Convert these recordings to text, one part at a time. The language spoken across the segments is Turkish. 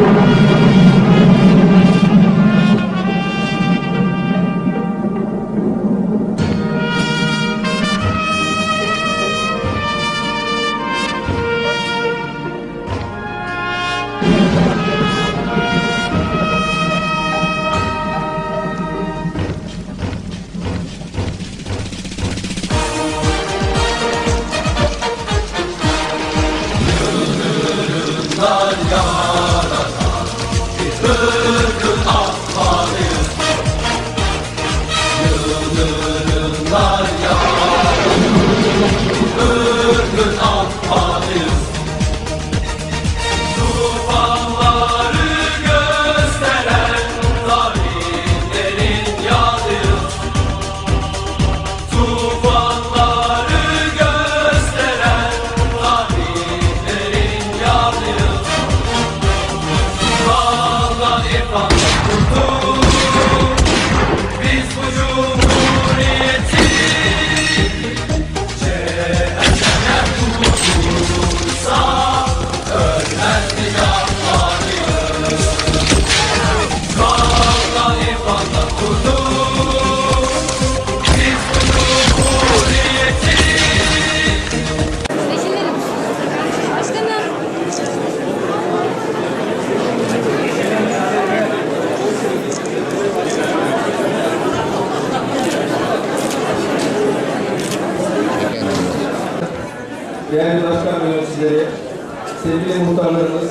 ハハハハ! darling. Yöneticileri, sevgili muhtarlarımız,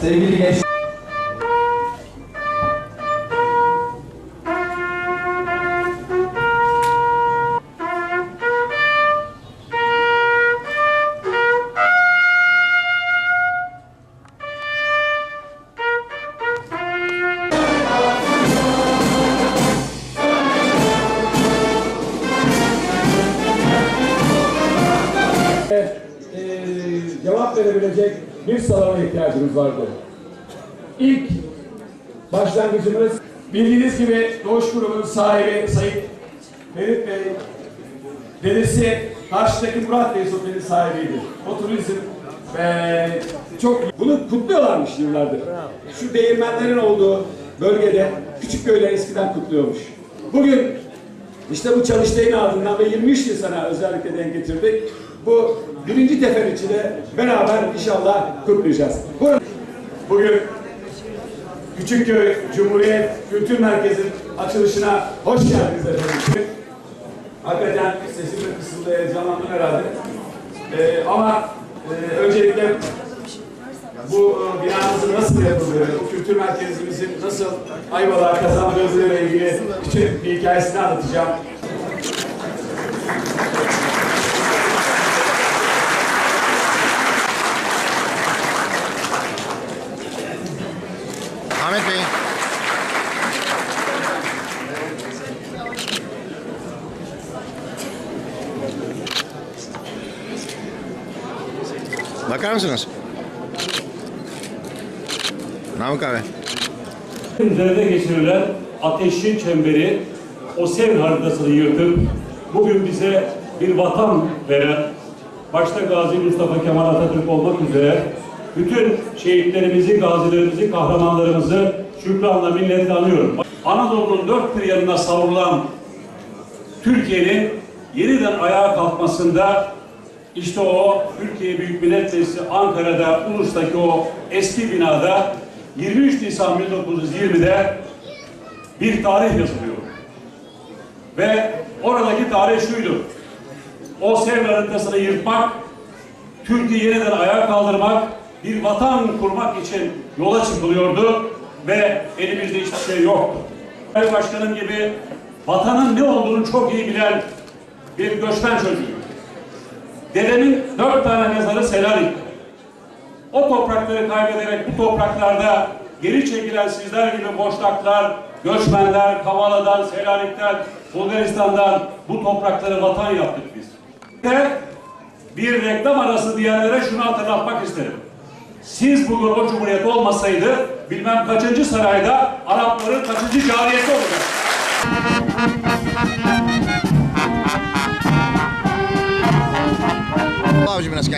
sevgili genç verebilecek bir salona ihtiyacımız vardı. İlk başlangıcımız bildiğiniz gibi Doğuş Grubu'nun sahibi Sayın Ferit Bey, dedesi karşıdaki Murat Bey Otel'in sahibiydi. O turizm eee, çok bunu kutluyorlarmış yıllardır. Şu değirmenlerin olduğu bölgede küçük köyler eskiden kutluyormuş. Bugün işte bu çalıştayın ardından ve 23 Nisan'a özellikle denk getirdik. Bu birinci teferruatı de beraber inşallah kutlayacağız. Bu- Bugün Küçükköy Cumhuriyet Kültür Merkezi'nin açılışına hoş geldiniz efendim. Hakikaten sesim kısıldı, heyecanlandım herhalde. Ee, ama e, öncelikle bu e, binamızın nasıl yapıldığı, kültür merkezimizin nasıl Ayvalık'a kazandırıldığıyla ilgili küçük bir hikayesini anlatacağım. Ahmet Bey. Bakar mısınız? Namık abi. Üzerinde geçirilen ateşin çemberi o sev haritasını yırtıp bugün bize bir vatan veren başta Gazi Mustafa Kemal Atatürk olmak üzere bütün şehitlerimizi, gazilerimizi, kahramanlarımızı şükranla minnetle anıyorum. Anadolu'nun dört bir yanına savrulan Türkiye'nin yeniden ayağa kalkmasında işte o Türkiye Büyük Millet Meclisi Ankara'da Ulus'taki o eski binada 23 Nisan 1920'de bir tarih yazılıyor. Ve oradaki tarih şuydu. O sev haritasını yırtmak, Türkiye yeniden ayağa kaldırmak, bir vatan kurmak için yola çıkılıyordu ve elimizde hiçbir şey yoktu. Sayın Başkanım gibi vatanın ne olduğunu çok iyi bilen bir göçmen çocuğu. Dedemin dört tane mezarı Selanik. O toprakları kaybederek bu topraklarda geri çekilen sizler gibi boşlaklar, göçmenler, Kavala'dan, Selanik'ten, Bulgaristan'dan bu toprakları vatan yaptık biz. Ve bir reklam arası diyenlere şunu hatırlatmak isterim. Siz bugün o cumhuriyet olmasaydı bilmem kaçıncı sarayda Arapların kaçıncı cariyeti olacak. Al abicim biraz.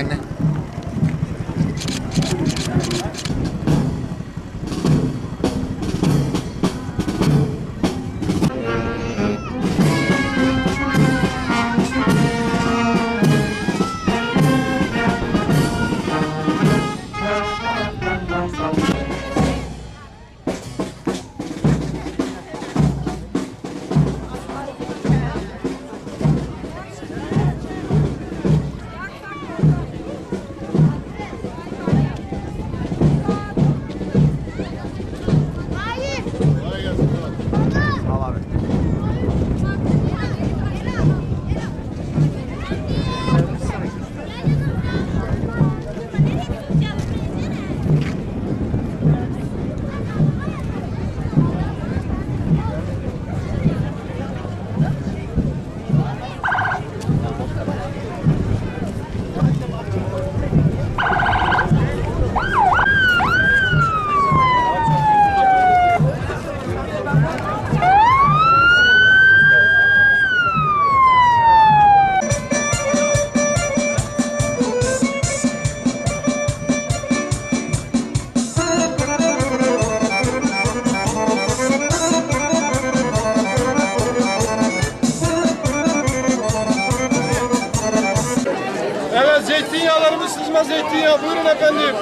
Süzme zeytinyağı buyurun efendim.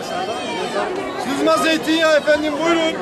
Süzme zeytinyağı efendim buyurun.